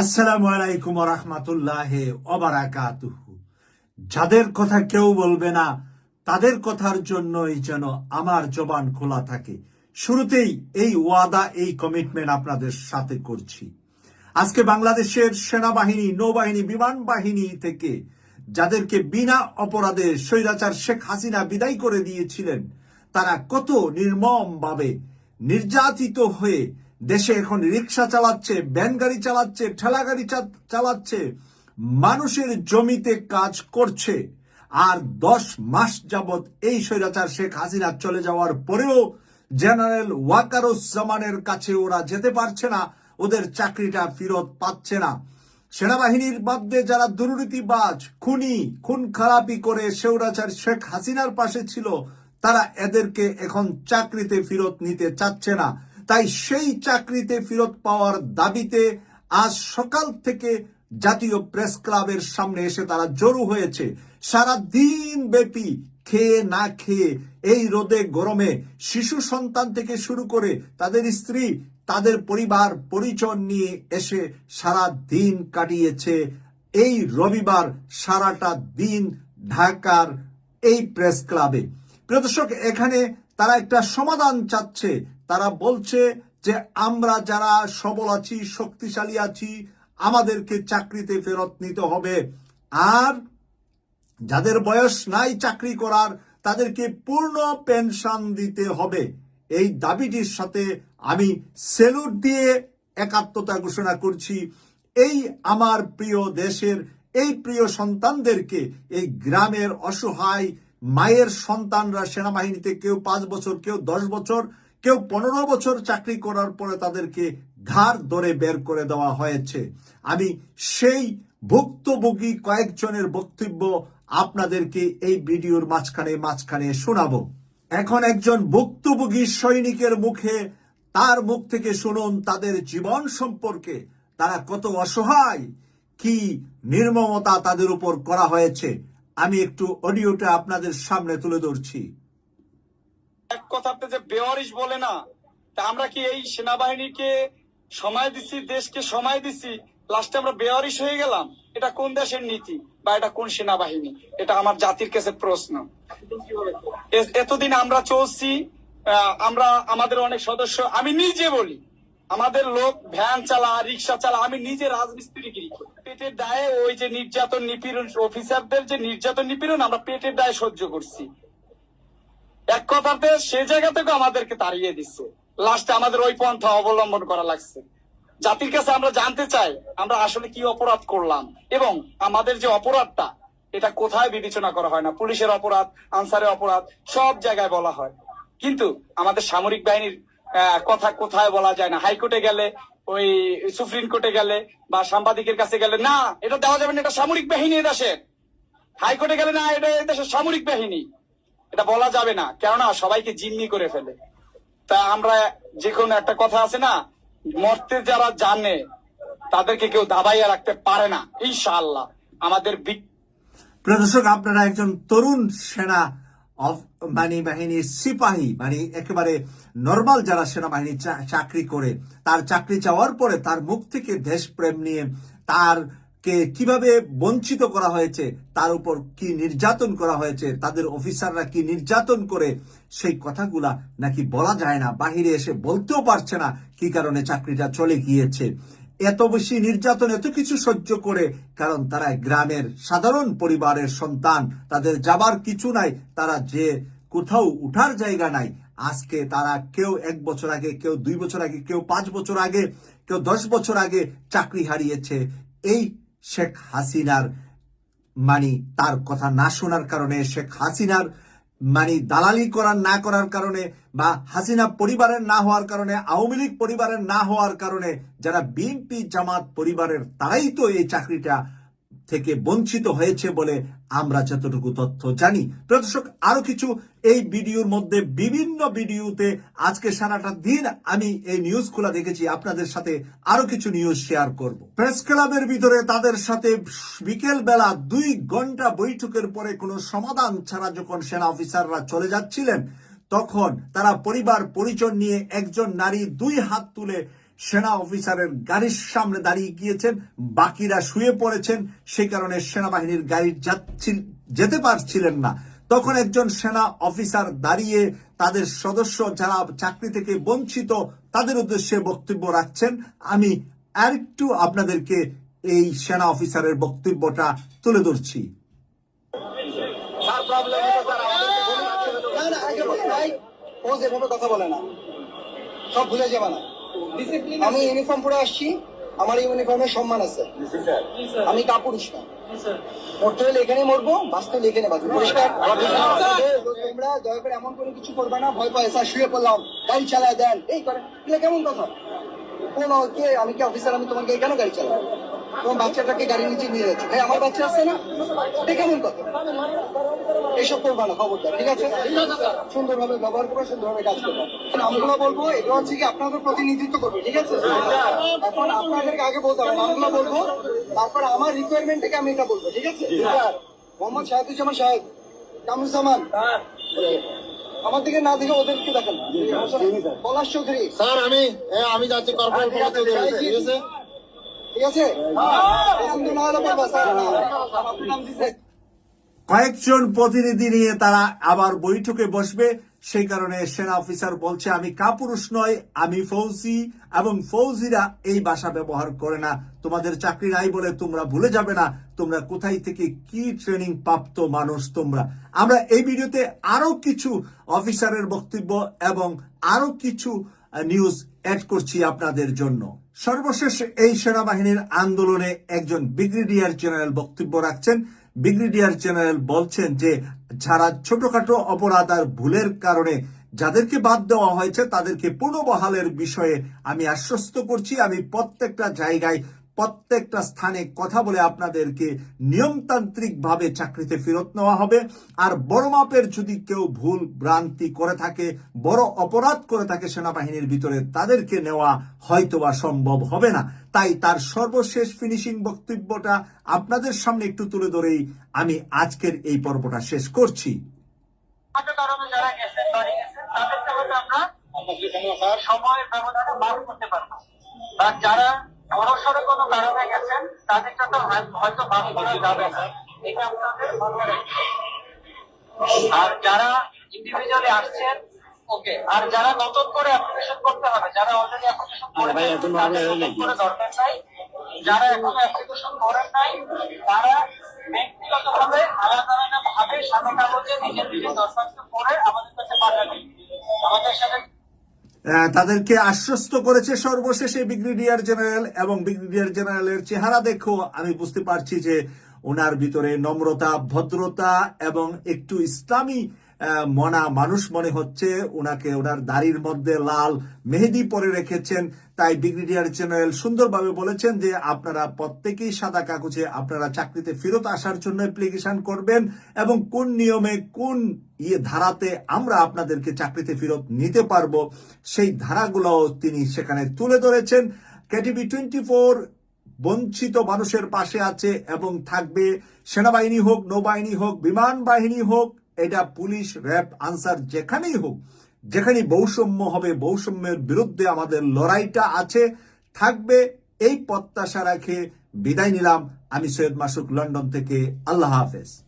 আসসালামু আলাইকুম রহমতুল্লাহ যাদের কথা কেউ বলবে না, তাদের কথার জন্যই যেন আমার জবান খোলা থাকে। শুরুতেই এই ওয়াদা, এই কমিটমেন্ট আপনাদের সাথে করছি। আজকে বাংলাদেশের সেনাবাহিনী, নৌবাহিনী, বিমান বাহিনী থেকে যাদেরকে বিনা অপরাধে স্বৈরাচার শেখ হাসিনা বিদায় করে দিয়েছিলেন, তারা কত নির্মম ভাবে নির্যাতিত হয়ে দেশে এখন রিক্সা চালাচ্ছে ব্যান গাড়ি চালাচ্ছে, ঠেলা গাড়ি চালাচ্ছে, মানুষের জমিতে কাজ করছে। আর দশ মাস যাবৎ এই স্বৈরাচার শেখ হাসিনা চলে যাওয়ার পরেও জেনারেল ওয়াকারুজ্জামানের কাছে ওরা যেতে পারছে না, ওদের চাকরিটা ফেরত পাচ্ছে না। সেনাবাহিনীর মধ্যে যারা দুর্নীতিবাজ, খুনি, খুন খারাপি করে সেউরাচার শেখ হাসিনার পাশে ছিল, তারা এদেরকে এখন চাকরিতে ফেরত নিতে চাচ্ছে না। তাই সেই চাকরিতে ফেরত পাওয়ার দাবিতে আজ সকাল থেকে জাতীয় প্রেস ক্লাবের সামনে এসে তারা জড়ো হয়েছে। সারা দিন ব্যাপী খেয়ে না খেয়ে এই রোদে গরমে শিশু সন্তান থেকে শুরু করে তাদের স্ত্রী, তাদের পরিবার পরিচয় নিয়ে এসে সারা দিন কাটিয়েছে। এই রবিবার সারাটা দিন ঢাকার এই প্রেস ক্লাবে। প্রিয় দর্শক, এখানে তারা একটা সমাধান চাচ্ছে। তারা বলছে যে আমরা যারা সবল আছি, শক্তিশালী আছি, আমাদেরকে চাকরিতে ফেরত নিতে হবে। আর যাদের বয়স নাই চাকরি করার, তাদেরকে পূর্ণ পেনশন দিতে হবে। এই দাবিটির সাথে আমি সেলুট দিয়ে একাত্মতা ঘোষণা করছি। এই আমার প্রিয় দেশের, এই প্রিয় সন্তানদেরকে, এই গ্রামের অসহায় মায়ের সন্তানরা সেনাবাহিনীতে কেউ পাঁচ বছর, কেউ দশ বছর কেউ পনেরো বছর চাকরি করার পরে তাদেরকে ঘাড় ধরে বের করে দেওয়া হয়েছে। আমি সেই ভুক্তভোগী কয়েকজনের বক্তব্য আপনাদেরকে এই ভিডিওর মাঝখানে মাঝখানে শোনাবো। এখন একজন ভুক্তভোগী সৈনিকের মুখে তার মুখ থেকে শুনুন তাদের জীবন সম্পর্কে। তারা কত অসহায়, কি নির্মমতা তাদের উপর করা হয়েছে। আমি একটু অডিওটা আপনাদের সামনে তুলে ধরছি। এক কথাতে যে বেওয়ারিশ বলে না, তা আমরা কি এই সেনাবাহিনীকে সময় দিছি, দেশকে সময় দিছি, লাস্টে আমরা বেওয়ারিশ হয়ে গেলাম? এটা কোন দেশের নীতি বা এটা কোন সেনাবাহিনী? এটা আমার জাতির কাছে প্রশ্ন। এতদিন আমরা চলছি আমরা, আমাদের অনেক সদস্য, আমি নিজে বলি, আমাদের লোক ভ্যান চালা রিক্সা চালা আমি নিজে রাজমিস্ত্রিগিরি করি। পেটের দায়ে ওই যে নির্যাতন নিপীড়ন অফিসারদের যে নির্যাতন নিপীড়ন, আমরা পেটের দায়ে সহ্য করছি। এক কথাতে সে জায়গা থেকে আমাদেরকে তাড়িয়ে দিচ্ছে। লাস্টে আমাদের ওই পন্থা অবলম্বন করা লাগছে। জাতির কাছে আমরা জানতে চাই, আমরা আসলে কি অপরাধ করলাম এবং আমাদের যে অপরাধটা, এটা কোথায় বিবেচনা করা হয় না? পুলিশের অপরাধ, আনসারের অপরাধ, সব জায়গায় বলা হয়। কিন্তু আমাদের সামরিক বাহিনীর কথা কোথায় বলা যায় না? হাইকোর্টে গেলে, ওই সুপ্রিম কোর্টে গেলে বা সাংবাদিকের কাছে গেলে, না, এটা দেওয়া যাবে না, এটা সামরিক বাহিনী দেশের। হাইকোর্টে গেলে, না, এটা দেশের সামরিক বাহিনী। এটা বলা যাবে না। কেননা সবাইকে জিম্মি করে ফেলে। তা আমরা যে কোনো একটা কথা আছে না, মরতে যারা জানে, তাদেরকে কেউ দাবাইয়া রাখতে পারে না। ইনশাআল্লাহ। আমাদের বি- প্রিয় দর্শক, আপনারা একজন তরুণ সেনা মানে বাহিনীর সিপাহী মানে একেবারে নর্মাল যারা সেনাবাহিনী চাকরি করে, তার চাকরি চাওয়ার পরে তার মুখ থেকে দেশপ্রেম নিয়ে তার কে কীভাবে বঞ্চিত করা হয়েছে, তার উপর কি নির্যাতন করা হয়েছে, তাদের অফিসাররা কি নির্যাতন করে, সেই কথাগুলা নাকি বলা যায় না, বাহিরে এসে বলতেও পারছে না কি কারণে চাকরিটা চলে গিয়েছে। এত বেশি নির্যাতন, এত কিছু সহ্য করে, কারণ তারা গ্রামের সাধারণ পরিবারের সন্তান, তাদের যাবার কিছু নাই, তারা যে কোথাও উঠার জায়গা নাই। আজকে তারা কেউ এক বছর আগে, কেউ দুই বছর আগে, কেউ পাঁচ বছর আগে, কেউ দশ বছর আগে চাকরি হারিয়েছে। এই শেখ হাসিনার মানি তার কথা না শোনার কারণে, শেখ হাসিনার মানি দালালি করার, না করার কারণে বা হাসিনা পরিবারের না হওয়ার কারণে, আওয়ামী লীগ পরিবারের না হওয়ার কারণে যারা বিএনপি জামাত পরিবারের, তারাই তো এই চাকরিটা থেকে বঞ্চিত হয়েছে বলে আমরা যতটুকু তথ্য জানি। প্রিয় দর্শক আরও কিছু এই ভিডিওর মধ্যে বিভিন্ন ভিডিওতে আজকে সারাটা দিন আমি এই নিউজ খোলা দেখেছি। আপনাদের সাথে আরও কিছু নিউজ শেয়ার করব। প্রেস ক্লাবের ভিতরে তাদের সাথে বিকেল বেলা দুই ঘণ্টা বৈঠকের পরে কোনো সমাধান ছাড়া যখন সেনা অফিসাররা চলে যাচ্ছিলেন, তখন তারা পরিবার পরিচয় নিয়ে একজন নারী দুই হাত তুলে সেনা অফিসারের গাড়ির সামনে দাঁড়িয়ে গিয়েছেন, বাকিরা শুয়ে পড়েছেন সেই কারণে সেনাবাহিনীর গাড়ি যেতে পারছিলেন না। তখন একজন সেনা অফিসার দাঁড়িয়ে তাদের সদস্য যারা চাকরি থেকে বঞ্চিত, তাদের উদ্দেশ্যে বক্তব্য রাখছেন। আমি আরেকটু আপনাদেরকে এই সেনা অফিসারের বক্তব্যটা তুলে ধরছি। কথা বলে না। সব ভুলে যাবে না। আমি ইউনিফর্ম পরে আসছি আমার ইউনিফর্মের সম্মান আছে। আমি কাপুরুষ না। মরতে হলে এখানে মরবো বাঁচতে হলে এখানে বাঁচবো। পরিষ্কার তোমরা দয়া করে এমন কোনো কিছু করবে না ভয় পায় স্যার শুয়ে পড়লাম গাড়ি চালায় দেন। এই করে কেমন কথা? কোন কে আমি কি অফিসার আমি তোমাকে কেন গাড়ি চালাই তোমার বাচ্চাটাকে গাড়ি নিচে নিয়ে যাচ্ছে। ভাই আমার বাচ্চা আছে না? এটা কেমন কথা? এইসব করবা না খবরদার ঠিক আছে? সুন্দরভাবে ব্যবহার করো সুন্দরভাবে কাজ করব। নামগুলো বলব এগুলো হচ্ছে কি আপনাদের প্রতিনিধিত্ব করবে ঠিক আছে? এখন আপনাদেরকে আগে বলতে হবে নামগুলো বলব তারপর আমার রিকোয়ারমেন্ট থেকে আমি এটা বলব ঠিক আছে? মোহাম্মদ শাহেদুজ্জামান শাহেদ কামরুজ্জামান। আমার দিকে না দিকে ওদেরকে দেখেন। পলাশ চৌধুরী। স্যার আমি আমি যাচ্ছি কর্পোরেট ঠিক আছে? কয়েকজন প্রতিনিধি নিয়ে তারা আবার বৈঠকে বসবে। সেই কারণে সেনা অফিসার বলছে, আমি কাপুরুষ নয়, আমি ফৌজি এবং ফৌজিরা এই ভাষা ব্যবহার করে না। তোমাদের চাকরি নাই বলে তোমরা ভুলে যাবে না। তোমরা কোথায় থেকে কি ট্রেনিং প্রাপ্ত মানুষ তোমরা? আমরা এই ভিডিওতে আরও কিছু অফিসারের বক্তব্য এবং আরও কিছু নিউজ অ্যাড করছি আপনাদের জন্য। সর্বশেষ এই সেনাবাহিনীর আন্দোলনে একজন ব্রিগেডিয়ার জেনারেল বক্তব্য রাখছেন। ব্রিগেডিয়ার জেনারেল বলছেন যে, যারা ছোটখাটো অপরাধ আর ভুলের কারণে যাদেরকে বাদ দেওয়া হয়েছে, তাদেরকে পুনর্বহালের বিষয়ে আমি আশ্বস্ত করছি। আমি প্রত্যেকটা জায়গায় প্রত্যেকটা স্থানে কথা বলে আপনাদেরকে নিয়মতান্ত্রিক ভাবে চাকরিতে ফেরত নেওয়া হবে। আর বড় মাপের যদি কেউ ভুল ভ্রান্তি করে থাকে বড় অপরাধ করে থাকে সেনাবাহিনীর ভিতরে তাদেরকে নেওয়া হয়তোবা সম্ভব হবে না। তাই তার সর্বশেষ ফিনিশিং বক্তব্যটা আপনাদের সামনে একটু তুলে ধরেই আমি আজকের এই পর্বটা শেষ করছি। আমরা সময়ের ব্যবধানে মাফ করতে পারব। আর যারা কোনো কারণে গেছেন তাদেরটা তো হয়তো মাফ করা যাবে না এটা আপনাদের মনে রাখতে আর যারা ইন্ডিভিজুয়ালি আসছেন ওকে আর যারা নতুন করে অ্যাপ্লিকেশন করতে হবে যারা অলরেডি অ্যাপ্লিকেশন করে দরকার নাই। যারা এখনও অ্যাপ্লিকেশন করেন নাই তারা ব্যক্তিগত ভাবে আলাদা আলাদা ভাবে সাদা কাগজে নিজের নিজের দরখাস্ত করে আমাদের কাছে পাঠাবেন। আমাদের সাথে তাদেরকে আশ্বস্ত করেছে সর্বশেষে ব্রিগেডিয়ার জেনারেল এবং ব্রিগেডিয়ার জেনারেলের চেহারা দেখো। আমি বুঝতে পারছি যে ওনার ভিতরে নম্রতা, ভদ্রতা এবং একটু ইসলামী মনা মানুষ মনে হচ্ছে ওনাকে ওনার দাড়ির মধ্যে লাল মেহেদি পরে রেখেছেন। তাই ব্রিগেডিয়ার জেনারেল সুন্দরভাবে বলেছেন যে, আপনারা প্রত্যেকেই সাদা কাগজে আপনারা চাকরিতে ফেরত আসার জন্য অ্যাপ্লিকেশন করবেন এবং কোন নিয়মে কোন ইয়ে ধারাতে আমরা আপনাদেরকে চাকরিতে ফেরত নিতে পারব, সেই ধারাগুলো তিনি সেখানে তুলে ধরেছেন। কেটিভি টোয়েন্টি ফোর বঞ্চিত মানুষের পাশে আছে এবং থাকবে। সেনাবাহিনী হোক, নৌবাহিনী হোক, বিমান বাহিনী হোক এটা পুলিশ, র্যাব, আনসার যেখানেই হোক যেখানে বৈষম্য হবে, বৈষম্যের বিরুদ্ধে আমাদের লড়াইটা আছে, থাকবে, এই প্রত্যাশা রাখে বিদায় নিলাম। আমি সৈয়দ মাসুক লন্ডন থেকে। আল্লাহ হাফেজ।